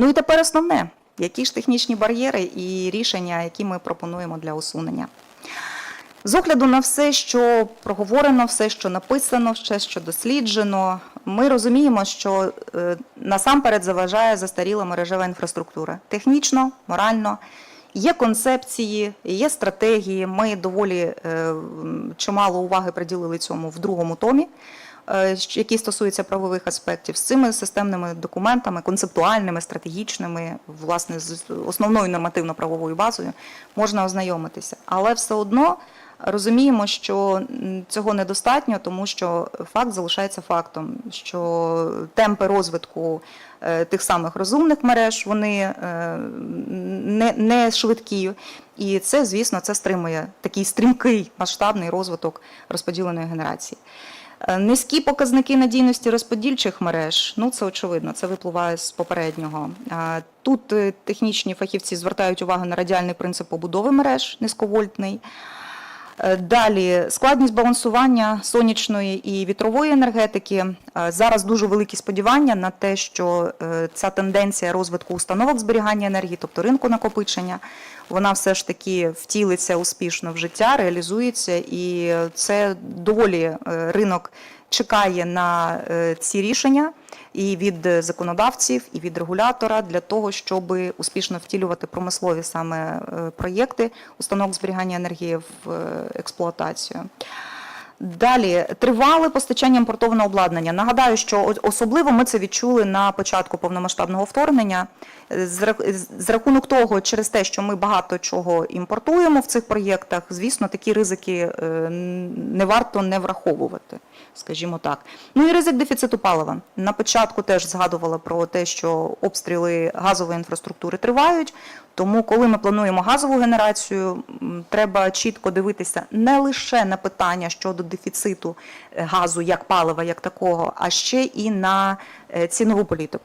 Ну і тепер основне, які ж технічні бар'єри і рішення, які ми пропонуємо для усунення. З огляду на все, що проговорено, все, що написано, все, що досліджено, ми розуміємо, що е, насамперед заважає застаріла мережева інфраструктура. Технічно, морально. Є концепції, є стратегії. Ми доволі е, чимало уваги приділили цьому в другому томі, які стосуються правових аспектів. З цими системними документами, концептуальними, стратегічними, власне, з основною нормативно-правовою базою можна ознайомитися. Але все одно розуміємо, що цього недостатньо, тому що факт залишається фактом, що темпи розвитку е, тих самих розумних мереж вони е, не, не швидкі. І це, звісно, це стримує такий стрімкий масштабний розвиток розподіленої генерації. Е, Низькі показники надійності розподільчих мереж, ну це очевидно, це випливає з попереднього. Е, Тут е, технічні фахівці звертають увагу на радіальний принцип побудови мереж низьковольтний. Е, Далі складність балансування сонячної і вітрової енергетики. Е, Зараз дуже великі сподівання на те, що е, ця тенденція розвитку установок зберігання енергії, тобто ринку накопичення, вона все ж таки втілиться успішно в життя, реалізується, і це доволі ринок чекає на е, ці рішення і від законодавців, і від регулятора для того, щоб успішно втілювати промислові саме е, проєкти установок зберігання енергії в е, експлуатацію. Далі тривале постачання імпортованого обладнання. Нагадаю, що особливо ми це відчули на початку повномасштабного вторгнення. Е, З рах- з- з рахунок того, через те, що ми багато чого імпортуємо в цих проєктах, звісно, такі ризики е, не варто не враховувати, скажімо так. Ну і ризик дефіциту палива. На початку теж згадувала про те, що обстріли газової інфраструктури тривають. Тому, коли ми плануємо газову генерацію, треба чітко дивитися не лише на питання щодо дефіциту е, газу як палива, як такого, а ще і на е, цінову політику.